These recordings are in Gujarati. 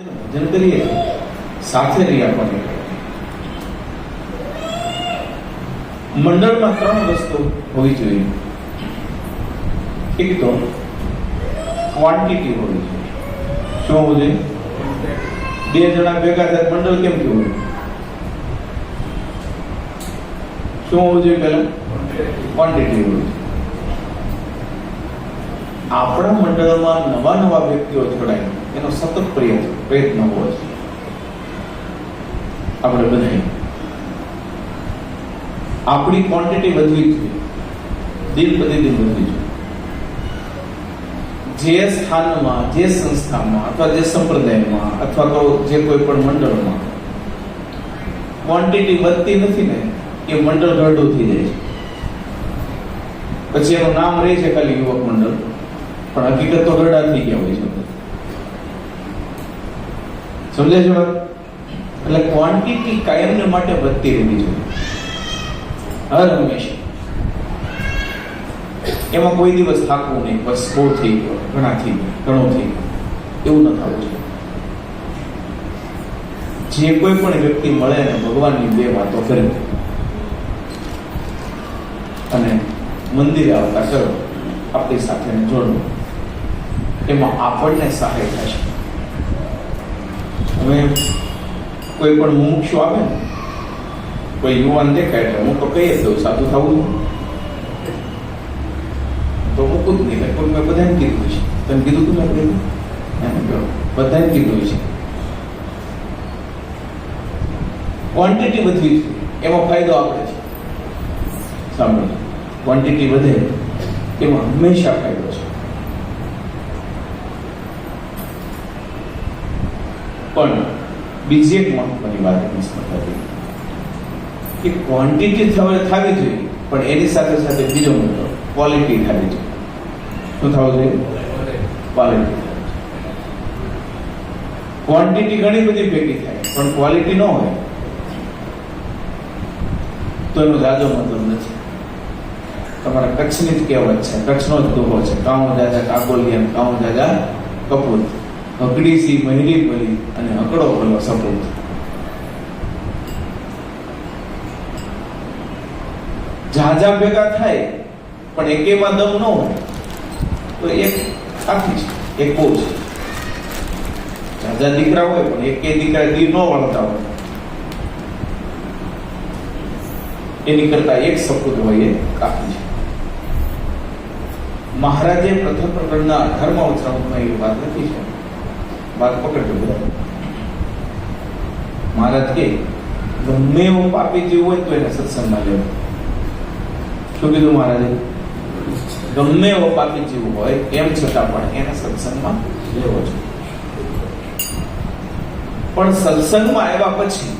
ભજન કરીએ સાથે રહ્યા પણ મંડળમાં ત્રણ વસ્તુ હોવી જોઈએ. એક તો ક્વોન્ટિટી હોવી જોઈએ. શું હોવું જોઈએ? બે જણા ભેગા થાય મંડળ કેમ કેવું? શું હોવું જોઈએ પહેલા? ક્વોન્ટિટી હોવી જોઈએ. આપણા મંડળમાં નવા નવા વ્યક્તિઓ જોડાય. એનો સતત પ્રયત્ન પ્રયત્ન હોવો જોઈએ આપણે બધા આપણી ક્વોન્ટિટી વધવી જોઈએ દિન પ્રતિદિન વધવી જોઈએ જે સ્થાનમાં, જે સંસ્થામાં, અથવા જે સંપ્રદાયમાં, અથવા તો જે કોઈ પણ મંડળમાં ક્વોન્ટિટી વધતી નથી ને, એ મંડળ ઘરડું થઈ જાય છે. પછી એનું નામ રહે છે ખાલી યુવક મંડળ. પણ હકીકત તો ગરડા થઈ ગયા હોય છે. સમજાય છે એટલે ક્વોન્ટિટી કાયમને માટે વધતી રહેવી જોઈએ. હર હંમેશા. એમાં કોઈ દિવસ થાકવું નહીં. બસ બહુ થઈ ગયો. ઘણા થઈ ગયો. ઘણો થઈ ગયો. એવું ન થવું જોઈએ. જે કોઈ પણ વ્યક્તિ મળે ને ભગવાનની બે વાતો કરે. અને મંદિરે આવતા કરો આપણી સાથે જોડવું એમાં આપણને સહાય થશે હવે કોઈ પણ મુમુક્ષુ આવે ને, કોઈ યુવાન દેખાય એટલે હું તો કહીએ દઉં સાધુ થવું તો હું જ નહીં કોઈ મેં બધાને કીધું છે તમે કીધું તું મેં કીધું. બધાને કીધું છે ક્વોન્ટિટી વધવી જોઈએ એમાં ફાયદો આપણે છે. સાંભળો. ક્વોન્ટિટી વધે, એમાં હંમેશા ફાયદો છે પણ બીજી એક મહત્વની વાત એની સ્પર્ધા કે ક્વોન્ટિટી થવી જોઈએ, પણ એની સાથે સાથે બીજો મુદ્દો ક્વોલિટી થવી જોઈએ. શું થવું જોઈએ? ક્વોલિટી ક્વોન્ટિટી ઘણી બધી ભેગી થાય, પણ ક્વોલિટી ન હોય, તો એનો જાજો મતલબ નથી. તમારા કચ્છની જ કહેવત છે, કચ્છનો જ દુહો છે, કાઉ જાજા કાગોલિયા કાઉ જાજા કપૂર. હકડી સી મહિરી ભરી અને અકડો ભલો સપૂત જાજા ભેગા થાય, પણ એકેમાં દમ ન હોય, તો એક આખી છે, એક બહુ છે. જાજા દીકરા હોય, પણ એકે દીકરા દી ન વળતા હોય. એની કરતા એક સપૂત હોય એ કાફી છે. મહારાજે પ્રથમ પ્રકરણના અઢારમા ઉત્સવમાં એવી વાત લખી છે. વાત પકડજો બધા. મહારાજ કે, ગમે એવો પાપી જેવું હોય તો એને સત્સંગમાં લેવો. શું કીધું મહારાજે? ગમે એવો પાપી જેવું હોય, એમ છતાં પણ એને સત્સંગમાં લેવો છે. પણ સત્સંગમાં આવ્યા પછી,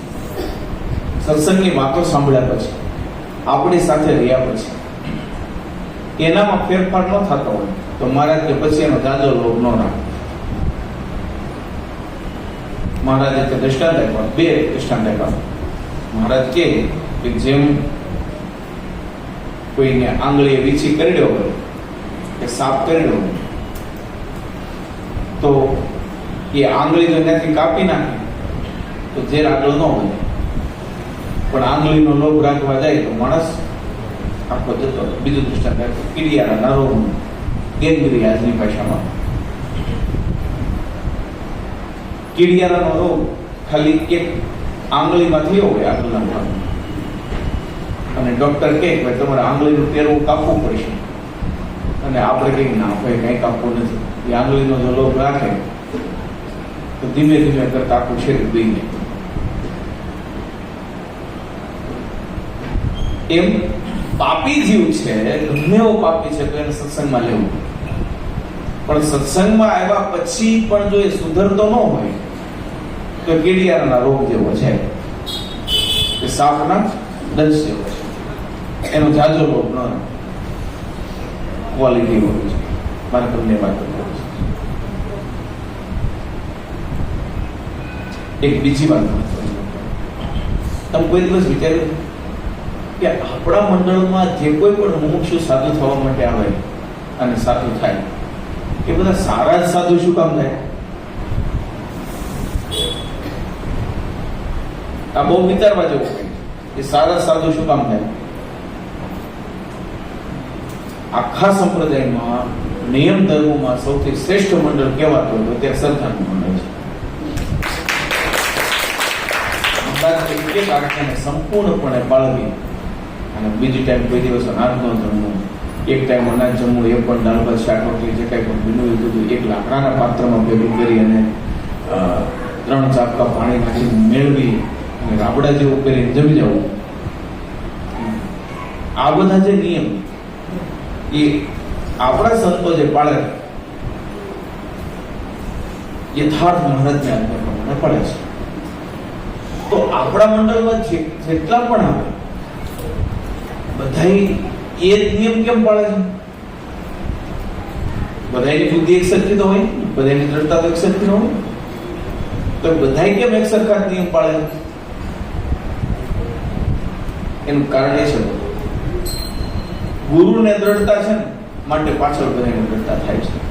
સત્સંગની વાતો સાંભળ્યા પછી, આપણી સાથે રહ્યા પછી, એનામાં ફેરફાર ન થતો હોય, તો મહારાજ કે પછી એનો જાજો લોભ ન રાખો. મહારાજે તે દ્રષ્ટાંત આપ્યા, બે દ્રષ્ટાંત આપ્યા. મહારાજ કે જેમ કોઈને આંગળીએ વીછી કરડ્યો હોય, કે સાપ કરડ્યો તો એ આંગળી જો ત્યાંથી કાપી નાખે, તો ઝેર આગળ ન હોય પણ આંગળીનો લોભ રાખવા જાય તો માણસ આખો જતો બીજું દ્રષ્ટાંત આપ્યું કીડિયાના નરો ગેંગરી આજની ભાષામાં. કીડિયાનો રોગ ખાલી કે આંગળીમાં થયો હોય આગળના ભાગ અને ડોક્ટર કહે કે તમારે આંગળીનું પહેરવું કાપવું પડશે. અને આપણે કંઈક ના હોય કંઈ કાપવું નથી. એ આંગળીનો જો લોભ રાખે, તો ધીમે ધીમે કરતા આખું શરીર દઈ જાય એમ પાપી જીવ છે, ગમે એવો પાપી છે, તો એને સત્સંગમાં લેવું. પણ સત્સંગમાં આવ્યા પછી પણ જો એ સુધરતો ન હોય, તો કીડિયાના રોગ જેવો છે. કે સાપના દંશ જેવો છે. એનો જાજો રોગ ન ક્વોલિટી હોય છે. મારે તમને વાત એક બીજી વાત તમે કોઈ દિવસ વિચાર્યું કે આપણા મંડળમાં જે કોઈ પણ મુમુક્ષુ સાધુ થવા માટે આવે, અને સાધુ થાય એ બધા સારા જ સાધુ શું કામ થાય? આ બહુ વિચારવા જેવું એ સારા સાધુ શું કામ થાય? આખા સંપ્રદાયમાં નિયમ ધર્મોમાં સૌથી શ્રેષ્ઠ મંડળ કહેવાતું હોય તો સરકારનું મંડળ છે. સંપૂર્ણપણે પાળવી અને બીજી ટાઈમ કોઈ દિવસ ન જમવું એક ટાઈમ અનાજ જમવું, એ પણ દાળ ભાત, શાક, રોટલી, જે કાંઈ પણ બન્યું હોય બધું એક લાકડાના પાત્રમાં ભેગું કરી અને ત્રણ ચાપકા પાણી નાખી મેળવી અને રાબડા જેવું કરીને જમી જવું. આ બધા જે નિયમ એ આપણા સંતો જે પાળે યથાર્થ મહારાજને આજ્ઞા પ્રમાણે પડે છે. તો આપણા મંડળમાં જેટલા પણ આવે, બધાય એ નિયમ કેમ પાળે છે? બધાની બુદ્ધિ એક સરખી તો હોય બધાની દ્રઢતા તો એક સરખી ન હોય? તો બધાય કેમ એક સરખા નિયમ પાળે? એનું કારણ એ છે. ગુરુને દ્રઢતા છે ને, માટે પાછળ બધાની દ્રઢતા થાય છે.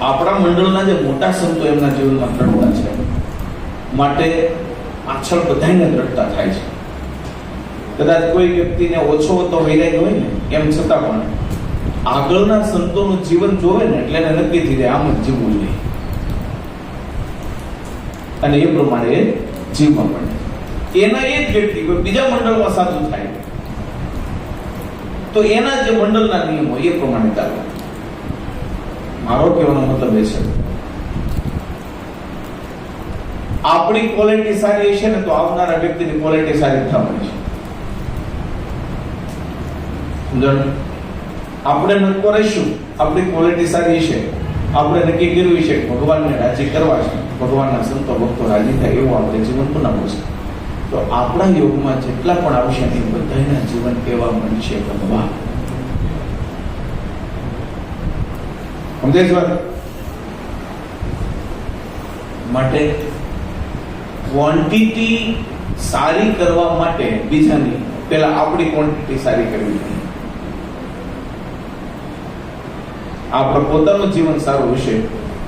આપણા મંડળના જે મોટા સંતો એમના જીવનમાં દ્રઢતા છે. માટે પાછળ બધાને દ્રઢતા થાય છે. કદાચ કોઈ વ્યક્તિને ઓછો તો વૈરાગ હોય ને, એમ છતાં પણ આગળના સંતોનું જીવન જોવે ને એટલે એને નક્કી થઈ જાય, આમ જ જીવવું જોઈએ. અને એ પ્રમાણે જીવવા પડે. એના એ જ વ્યક્તિ બીજા મંડળમાં સાચું થાય. તો એના જે મંડળના નિયમો એ પ્રમાણે ચાલવા મારો કહેવાનો મતલબ એ છે, આપણી ક્વોલિટી સારી હશે ને તો આવનારા વ્યક્તિની ક્વોલિટી સારી થવાની છે. સમજણ આપણે નક્કો રહીશું. આપણી ક્વોલિટી સારી છે આપણે નક્કી કર્યું છે ભગવાનને રાજી કરવા છે. ભગવાનના સંતો, ભક્તો રાજી થાય એવું આપણે જીવન બનાવવું છે. તો આપણા યોગમાં જેટલા પણ આવશે એ બધાના જીવન કેવા મળશે ભગવાન? સમજાય છે માટે ક્વોન્ટિટી સારી કરવા માટે બીજાની પહેલા આપણી ક્વોન્ટિટી સારી કરવી જોઈએ. આપણે પોતાનું જીવન સારું હશે,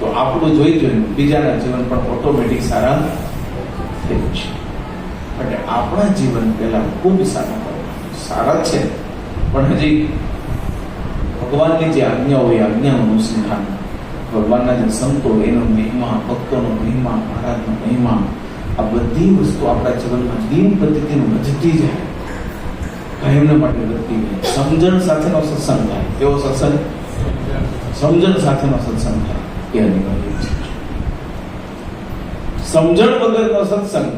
તો આપણું જોઈ જોઈને બીજાના જીવન પણ ઓટોમેટિક સારા થઈ જશે. એટલે આપણા જીવન પહેલા ખૂબ સારા સારા છે, પણ હજી ભગવાનની જે આજ્ઞા હોય, એ આજ્ઞાઓનું અનુસંધાન, ભગવાનના જે સંતો એનો મહિમા, ભક્તોનો મહિમા, મહારાજનો મહિમા, આ બધી વસ્તુ આપણા જીવનમાં દિન પ્રતિદિન વધતી જાય. એમને માટે વધતી જાય. સમજણ સાથેનો સત્સંગ થાય. એવો સત્સંગ સમજણ સાથેનો સત્સંગ થાય. એ અનિવાર્ય છે. સમજણ વગરનો સત્સંગ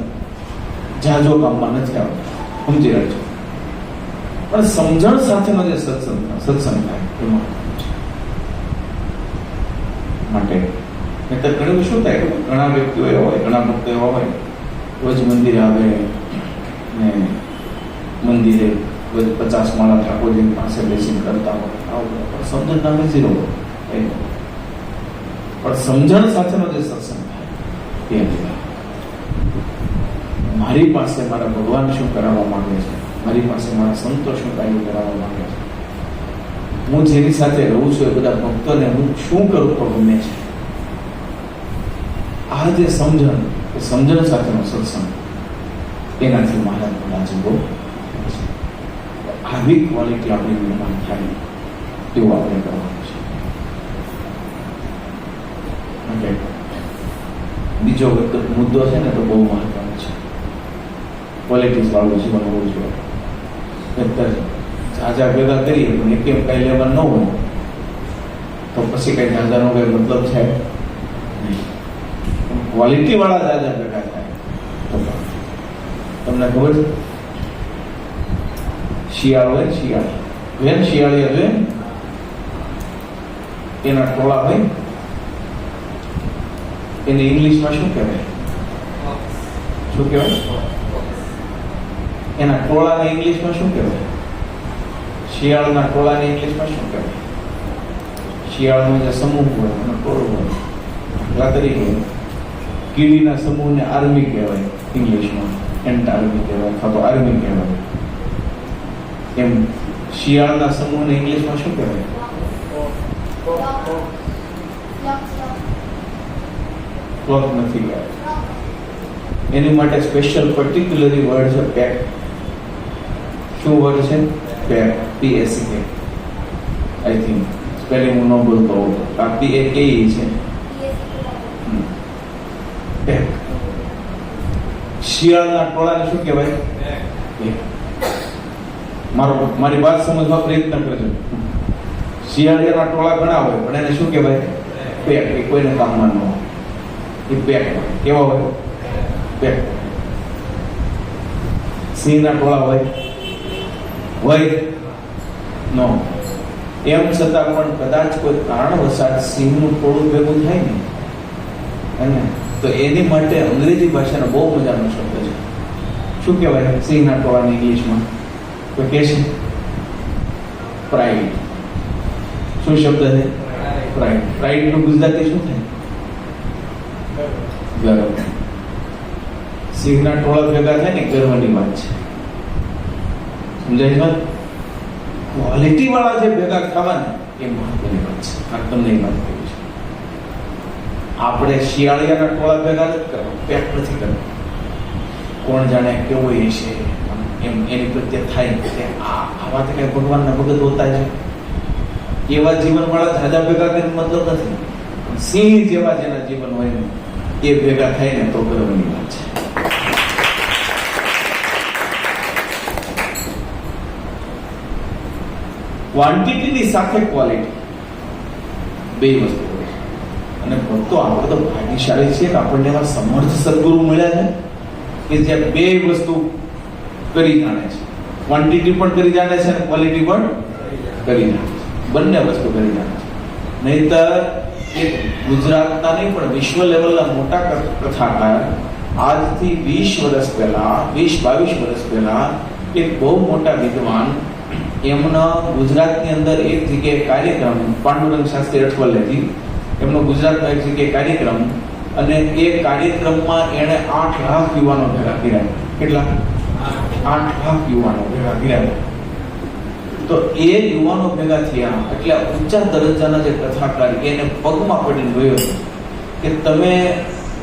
જાજો કામમાં નથી આવતો. સમજી રહ્યો પણ સમજણ સાથેનો જે સત્સંગ સત્સંગ થાય એમાં માટે. નહીંતર ઘણી શું થાય? ઘણા વ્યક્તિઓ એવા હોય, ઘણા ભક્તો એવા હોય, રોજ મંદિરે આવે ને મંદિરે પચાસ માળા ઠાકોરજી પાસે બેસીને કરતા હોય. આવું સમજણ નામે ઝીરો હોય. એ પણ સમજણ સાથેનો જે સત્સંગ થાય, એ અધિકાર મારી પાસે મારા ભગવાન શું કરાવવા માંગે છે? મારી પાસે મારા સંતો શું કાર્ય કરાવવા માંગે છે? હું જેની સાથે રહું છું એ બધા ભક્તોને હું શું કરું તો ગમે છે? આ જે સમજણ, એ સમજણ સાથેનો સત્સંગ, એનાથી મારા બધા જીવો આવી ક્વોલિટી આપણી નિર્માણ થાય એવું આપણે કરવાનું છે બીજો મુદ્દો છે ને તો બહુ મહત્વનો છે. ક્વોલિટીઝ વાળું હોવું જોઈએ. નહીંતર ઝાઝા ભેગા કરીએ, પણ એક કઈ લેવા ન હોય, તો પછી કઈ ઝાઝાનો કઈ મતલબ છે ક્વોલિટી વાળા ઝાઝા ભેગા થાય તમને ખબર છે? શિયાળ હોય, શિયાળો. હોય શિયાળી હવે એના ટોળા હોય એને ઇંગ્લિશમાં શું કહેવાય? શું કહેવાય? એના ટોળાને ઇંગ્લિશમાં શું કહેવાય? શિયાળના ટોળાને ઇંગ્લિશમાં શું કહેવાય? શિયાળનો જે સમૂહ હોય, એનો ટોળો હોય દાખલા તરીકે કીડીના સમૂહને આર્મી કહેવાય ઇંગ્લિશમાં એન્ટ આર્મી કહેવાય અથવા તો આર્મી કહેવાય. એમ શિયાળના સમૂહને ઇંગ્લિશમાં શું કહેવાય? ક્લોથ નથી ગયા એની માટે સ્પેશિયલ પર્ટિક્યુલરી વર્ડ છે પેક શું વર્ડ છે? પેક પીએસી કે આઈ થિંક સ્પેલિંગ હું ન બોલતો હોઉં તો. આ પી એ કે છે. પેક શિયાળના ટોળાને શું કહેવાય? મારો મારી વાત સમજવા પ્રયત્ન કરજો. શિયાળિયાના ટોળા ઘણા હોય પણ એને શું કહેવાય? પેક એ કોઈને કામમાં ન હોય. એ પેક હોય કેવા હોય? પેક સિંહના ટોળા હોય? હોય. નો એમ છતાં પણ કદાચ કોઈ કારણવશાત સિંહનું ટોળું ભેગું થાય ને અને તો એની માટે અંગ્રેજી ભાષાનો બહુ મજાનો શબ્દ છે. શું કહેવાય સિંહના ટોળાને ઇંગ્લિશમાં? તો કે છે? પ્રાઇડ શું શબ્દ છે? પ્રાઇડ પ્રાઇડનું ગુજરાતી શું થાય? ગર્વ સિંહના ટોળા ભેગા થાય ને ગર્વની વાત છે સમજાય છે ક્વોલિટી વાળા જે ભેગા થવા ને એ મહત્વની વાત છે. આ તમને વાત કહ્યું છે. આપણે શિયાળિયાના ટોળા ભેગા નથી કરવા પેક નથી કરવા કોણ જાણે કેવો એ છે, એમ એની પ્રત્યે થાય કે આવા તો કઈ ભગવાનના ભગત હોતા છે એવા જીવન વાળા જાજા ભેગા કરીને મતલબ નથી. સિંહ જેવા જેના જીવન હોય એ ભેગા થાય ને તો ગર્વની વાત છે. ક્વોન્ટિટીની સાથે ક્વોલિટી બે વસ્તુ અને ભક્તો આપણે તો ભાગ્યશાળી છીએ કે આપણને એવા સમર્થ સદગુરુ મળ્યા છે કે જે બે વસ્તુ કરી જાણે છે. ક્વોન્ટિટી પણ કરી જાણે છે અને ક્વોલિટી પણ કરી જાણે છે. બંને વસ્તુ કરી જાણે છે. નહીતર એક ગુજરાતના નહીં, પણ વિશ્વ લેવલના મોટા કથાકાર આજથી વીસ વર્ષ પહેલા, વીસ, બાવીસ વર્ષ પહેલા એક બહુ મોટા વિદ્વાન એમના ગુજરાતની અંદર એક જગ્યાએ કાર્યક્રમ પાંડુરંગ શાસ્ત્રી અઠવલેથી એમનો ગુજરાતનો એક જગ્યાએ કાર્યક્રમ અને એ કાર્યક્રમમાં એણે આઠ લાખ યુવાનો ભેગા કર્યા. કેટલા? આઠ લાખ યુવાનો ભેગા કર્યા. તો એ યુવાનો ભેગા થયા. એટલે ઊંચા દરજ્જાના જે કથાકાર એને પગમાં પડીને ગયો કે તમે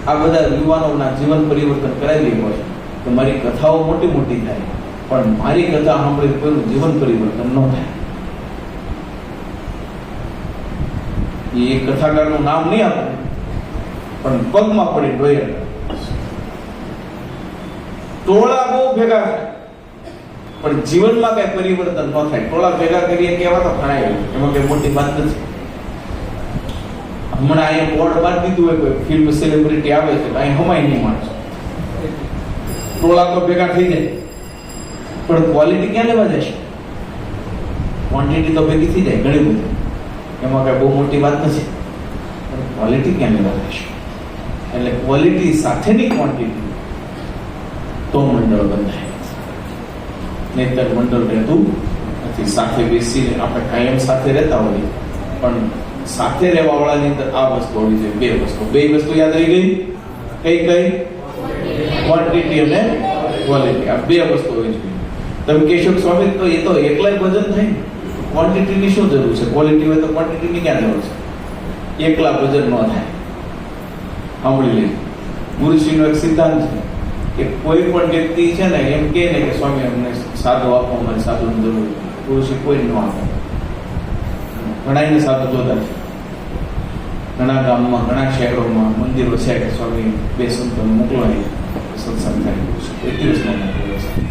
આ બધા યુવાનોના જીવન પરિવર્તન કરાવી હોય તો મારી કથાઓ મોટી મોટી થાય. પણ મારી કથા સાંભળી કોઈનું જીવન પરિવર્તન ન થાય. એ કથાકારનું નામ નહીં આપે, પણ પગમાં પડી ડોયર ટોળા બહુ ભેગા થાય. પણ જીવનમાં કઈ પરિવર્તન ન થાય. ટોળા ભેગા કરીએ કેવા તો ઘણા એમાં કઈ મોટી વાત નથી. હમણાં અહીંયા બોર્ડ બાર દીધું હોય કોઈ ફિલ્મ સેલિબ્રિટી આવે છે અહીં હમાય નહીં માણસ. ટોળા તો ભેગા થઈ જાય. પણ ક્વોલિટી ક્યાં લેવા જશે ક્વોન્ટિટી તો ભેગી થઈ જાય, ઘણી બધી. એમાં કઈ બહુ મોટી વાત નથી. પણ ક્વોલિટી ક્યાં લેવા જશે એટલે ક્વોલિટી સાથેની ક્વોન્ટિટી તો મંડળ બંધાય. નહીતર મંડળ રહેતું નથી. સાથે બેસીને આપણે કાયમ સાથે રહેતા હોઈએ. પણ સાથે રહેવાવાળાની અંદર આ વસ્તુ હોવી જોઈએ. બે વસ્તુ. બે વસ્તુ યાદ રહી ગઈ? કઈ કઈ? ક્વોન્ટિટી અને ક્વોલિટી આ બે વસ્તુ હોવી જોઈએ. તમે કહેશો સ્વામી, તો એ તો એકલા જ ભજન થાય ક્વોન્ટિટીની શું જરૂર છે? ક્વોલિટી હોય તો ક્વોન્ટિટીની ક્યાં જરૂર છે? એકલા ભજન ન થાય. સાંભળી લેજો ગુરુશ્રીનો એક સિદ્ધાંત છે કે કોઈ પણ વ્યક્તિ છે ને, એમ કહે ને કે સ્વામી, અમને સાધુ આપવામાં અમારે સાધુની જરૂર છે. ગુરુશ્રી કોઈ ન આપે. ઘણા એને સાધુ જોતા છે. ઘણા ગામમાં, ઘણા શહેરોમાં મંદિરો છે કે સ્વામી બે સંતો મોકલો સત્સંગ થાય. એક દિવસમાં મોકલો છે.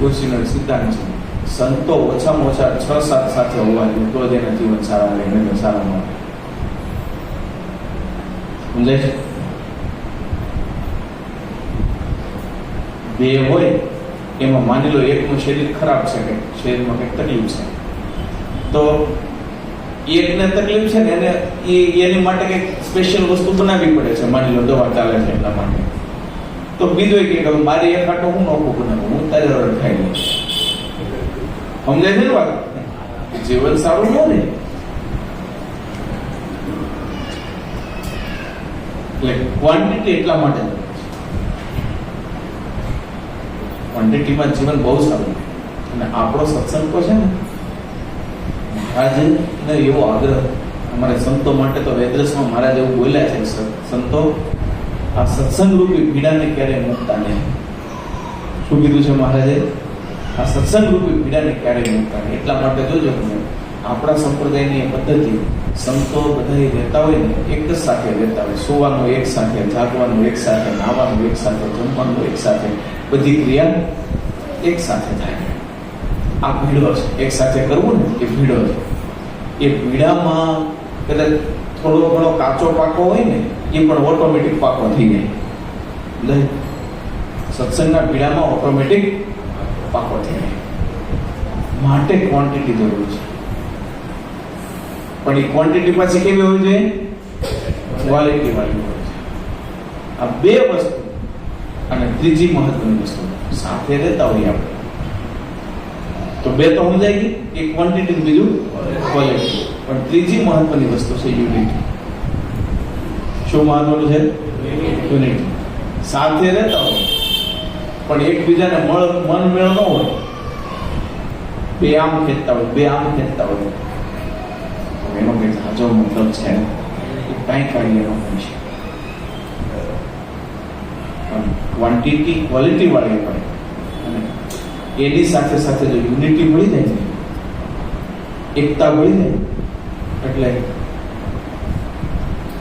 ગુરુશ્રીનો સિદ્ધાંત છે. સંતો ઓછામાં ઓછા છ, સાત સાથે હોવા જોઈએ તો જ એના જીવન સારા રહે એને સારા મળે સમજાય છે? બે હોય એમાં માની લો એકનું શરીર ખરાબ છે કે શરીરમાં કંઈક તકલીફ છે. તો એકને તકલીફ છે ને એને એ એની માટે કંઈક સ્પેશિયલ વસ્તુ બનાવવી પડે છે માની લો દવા ચાલે છે એટલા માટે. તો બીજો કે મારી એક આટો હું નોખું બનાવું, હું તારે રડ ખાઈ લઈશ સમજાય છે ને વાત? જીવન સારું ન ને? એટલે ક્વોન્ટિટી એટલા માટે જરૂરી છે ક્વોન્ટિટીમાં જીવન બહુ સારું અને આપણો સત્સંગ તો છે ને મહારાજને એવો આગ્રહ, અમારે સંતો માટે તો વેદ્રસમાં મહારાજ એવું બોલ્યા છે સંતો, આ સત્સંગ રૂપી પીડાને ક્યારેય મૂકતા નહીં. શું કીધું છે મહારાજે? આ સત્સંગ રૂપી પીડાને ક્યારેય મૂકતા નહીં? એટલા માટે જોજો આપણા સંપ્રદાયની પદ્ધતિ, સંતો બધા રહેતા હોય ને, એક જ સાથે રહેતા હોય. સુવાનું એક સાથે, જાગવાનું એક સાથે, નાવાનું એક સાથે, જમવાનું એક સાથે, બધી ક્રિયા એક સાથે થાય. આ ભીડો છે. એક સાથે કરવું ને, એ ભીડો છે. એ ભીડામાં કદાચ થોડો ઘણો કાચો પાકો હોય ને, એ પણ ઓટોમેટિક પાકો થઈ જાય. એટલે સત્સંગના પીડામાં ઓટોમેટિક પાકો થઈ જાય. માટે ક્વોન્ટિટી જરૂર છે. પણ એ ક્વોન્ટિટી પાછી કેવી હોવી જોઈએ ક્વોલિટી વાળી હોવી જોઈએ આ બે વસ્તુ અને ત્રીજી મહત્વની વસ્તુ સાથે રહેતા હોઈએ આપણે. તો બે તો સમજાય ગઈ? એક ક્વોન્ટિટી બીજું ક્વોલિટી પણ ત્રીજી મહત્વની વસ્તુ છે યુનિટી શું મહત્વનું છે? યુનિટી સાથે રહેતા હોય. પણ એકબીજાને મળ મન મેળ ન હોય. બે આમ ખેંચતા હોય, બે આમ ખેંચતા હોય. એનો કંઈ મતલબ છે. એ કાંઈ ન હોય છે. ક્વોન્ટિટી ક્વોલિટી વાળી પડે અને એની સાથે સાથે જો યુનિટી મળી જાય છે, એકતા મળી જાય, એટલે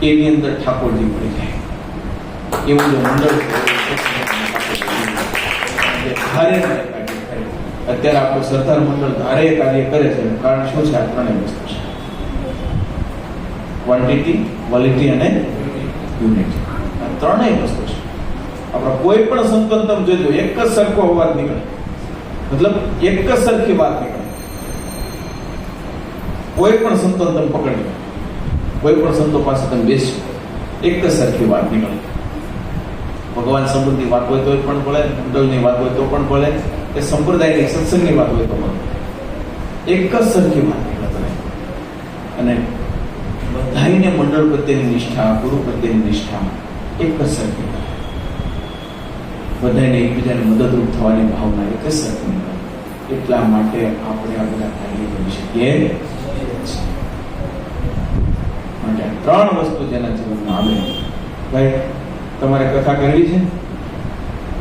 એની અંદર ઠાકોરજી મળી જાય. એવું જો મંડળ ધારે. અત્યારે આપણું સરદાર મંડળ ધારે કાર્ય કરે છે કારણ શું છે? આ વસ્તુ છે. ક્વોન્ટિટી ક્વોલિટી અને યુનિટી આ ત્રણેય વસ્તુ છે. આપણે કોઈ પણ સંકલ્પ તમે જોજો એક જ સરખો અવાજ નીકળે. મતલબ એક જ સરખી વાત નીકળે. કોઈ પણ સંતો તમે પકડી કોઈ પણ સંતો પાસે તમે બેસજો એક જ સરખી વાત નીકળે. ભગવાન સંબંધની વાત હોય તો પણ ભળે મંડળની વાત હોય તો પણ ભળે કે સંપ્રદાયની, સત્સંગની વાત હોય તો બોલે એક જ સરખી વાત નીકળે અને બધાઈને મંડળ પ્રત્યેની નિષ્ઠા ગુરુ પ્રત્યેની નિષ્ઠા એક જ સરખી બધાને એકબીજાને મદદરૂપ થવાની ભાવના એક જ સરખી એટલા માટે આપણે આ બધા કાર્ય કરી શકીએ. માટે ત્રણ વસ્તુ જેના જીવનમાં આવે. ભાઈ, તમારે કથા કરવી છે?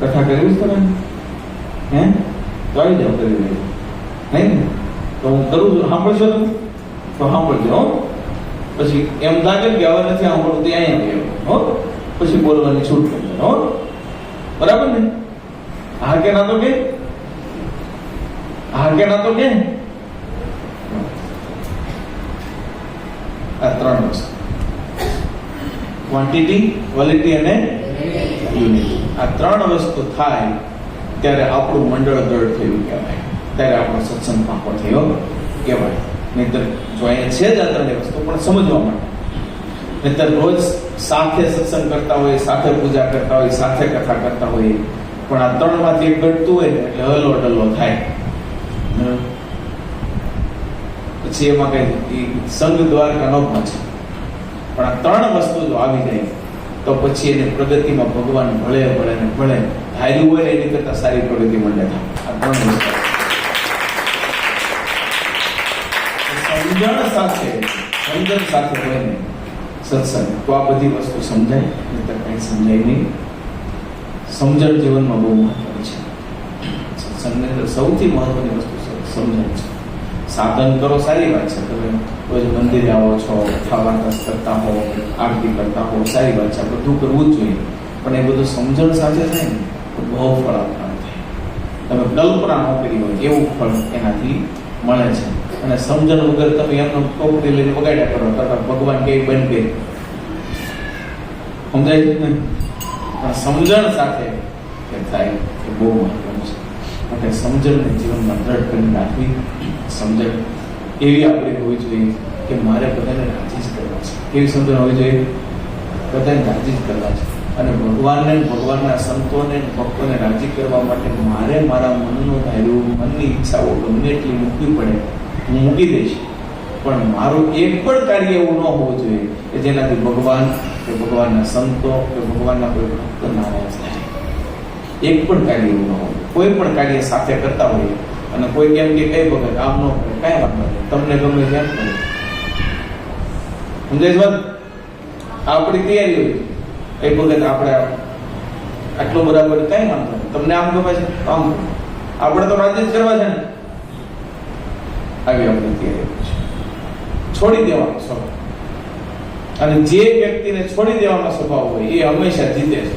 કથા કરવી છે તમે હે? તો આવી જાઓ કરી લેજો નહીં? તો હું કરું છું? સાંભળશો તમે? તો સાંભળજો પછી એમ લાગે કે હવે નથી સાંભળવું ત્યાં અહીંયા આવ્યો હો? પછી બોલવાની છૂટ કરી હો? બરાબર ને? હા કે ના તો કે? હા કે ના તો કે? આ ત્રણ વસ્તુ. ક્વોન્ટિટી ક્વોલિટી અને યુનિટી આ ત્રણ વસ્તુ થાય ત્યારે આપણું મંડળ દળ થયું કહેવાય. ત્યારે આપણો સત્સંગ પાકો થયો કહેવાય. નહીતર જો અહીંયા છે જ આ વસ્તુ, પણ સમજવા માટે. નહીતર રોજ સાથે સત્સંગ કરતા હોય, સાથે પૂજા કરતા હોય, સાથે કથા કરતા હોય, પણ આ ત્રણમાંથી એક ઘટતું હોય ને, એટલે હલો ડલ્લો થાય. પછી એમાં કઈ સંઘ દ્વારકા નો છે પણ આ ત્રણ વસ્તુ જો આવી જાય, તો પછી એને પ્રગતિમાં ભગવાન ભળે ભળે ને ભળે. ધાર્યું હોય એની કરતા સારી પ્રગતિ મળે આ ત્રણ વસ્તુ. સમજણ સાથે સમજણ સાથે હોય ને સત્સંગ. તો આ બધી વસ્તુ સમજાય. નહીંતર કંઈ સમજાય નહીં. સમજણ જીવનમાં બહુ મહત્વ છે. સત્સંગની અંદર સૌથી મહત્વની વસ્તુ છે સમજણ છે. સાધન કરો સારી વાત છે. તમે રોજ મંદિરે આવો છો ખાવા કરતા હો, આરતી કરતા હો, સારી વાત છે. બધું કરવું જ જોઈએ. પણ એ બધું સમજણ સાથે થાય ને, તો બહુ ફળ આપવાનું થાય. તમે કલ્પના ન હોય, એવું ફળ એનાથી મળે છે. અને સમજણ વગર તમે એમનો ટોપડી લઈને વગાડ્યા કરો. તથા ભગવાન કે બંધ કરી સમજાય સમજણ સાથે થાય એ બહુ મહત્વનું છે. માટે સમજણને જીવનમાં દ્રઢ કરી રાખવી સમજણ એવી આપણે હોવી જોઈએ કે મારે બધાને રાજી જ કરવા છે. કેવી સમજણ હોવી જોઈએ? બધાને રાજી જ કરવા છે. અને ભગવાનને ભગવાનના સંતોને ભક્તોને રાજી કરવા માટે મારે મારા મનનું ધાર્યું, મનની ઈચ્છાઓ ગમે એટલી મૂકવી પડે હું મૂકી દઈશ. પણ મારું એક પણ કાર્ય એવું ન હોવું જોઈએ કે જેનાથી ભગવાન, કે ભગવાનના સંતો, કે ભગવાનના કોઈ ભક્ત નારાજ થાય. એક પણ કાર્ય એવું ન હોય કોઈ પણ કાર્ય સાથે કરતા હોઈએ અને કોઈ કેમ કે કઈ વખત આમ ન કરે, કઈ વાત નથી તમને ગમે તેમ કરે. સમજાય વાત? આપણી તૈયારી હોય એક વખત આપણે આટલું બરાબર કઈ વાંધો તમને આમ ગમે છે? આમ આપણે તો રાજ્ય જ કરવા છે ને. આવી આપણે તૈયારી છે. છોડી દેવાનો સ્વભાવ અને જે વ્યક્તિને છોડી દેવાનો સ્વભાવ હોય એ હંમેશા જીતે છે.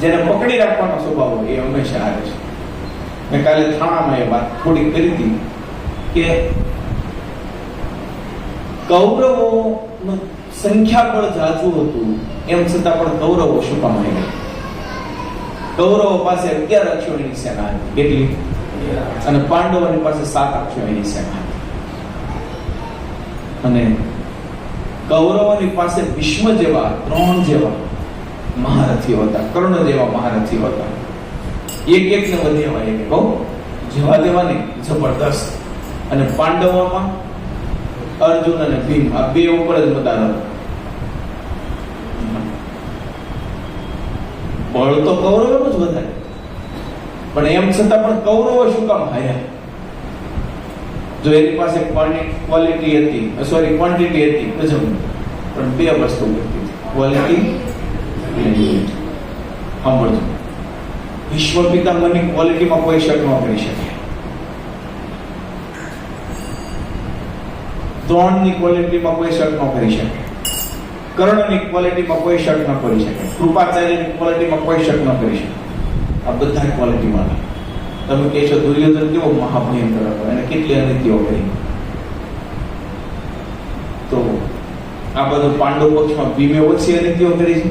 જેને પકડી રાખવાનો સ્વભાવ હોય એ હંમેશા હારે છે. મેં કાલે થાણામાં એ વાત થોડી કરી હતી કે કૌરવોનું સંખ્યાબળ જાજુ હતું, એમ છતાં પણ કૌરવો છુપા ગયા કૌરવો પાસે અગિયાર અક્ષોની સેના હતી. કેટલી? અને પાંડવોની પાસે સાત અક્ષોની સેના અને કૌરવોની પાસે ભીષ્મ જેવા, દ્રોણ જેવા મહારથીઓ હતા, કર્ણ જેવા મહારથીઓ હતા. એક એક ને વધેવા એક બહુ જેવા દેવા નહીં જબરદસ્ત. અને પાંડવોમાં અર્જુન અને ભીમ, આ બે ઉપર જ બધા મદાર બળ તો કૌરવોનું જ વધારે. પણ એમ છતાં પણ કૌરવો શું કામ હાર્યા? જો એની પાસે ક્વોલિટી હતી સોરી ક્વોન્ટિટી હતી, ગજબ. પણ બે વસ્તુ ક્વોલિટી સાંભળજો. વિશ્વ પિતાંબરની ક્વોલિટીમાં કોઈ શક ન કરી શકે. દ્રોણની ક્વોલિટીમાં કોઈ શક ન કરી શકે. કર્ણની ક્વોલિટીમાં કોઈ શક ન કરી શકે. કૃપાચાર્યની ક્વોલિટીમાં કોઈ શક ન કરી શકે. આ બધા ક્વોલિટીમાં તમે કહેશો દુર્યોધન કેવો મહાભયંકર હતો, એને કેટલી અનિત્યો કરી. તો આ બધું પાંડવ પક્ષમાં ભીમે ઓછી અનિત્યો કરી છે.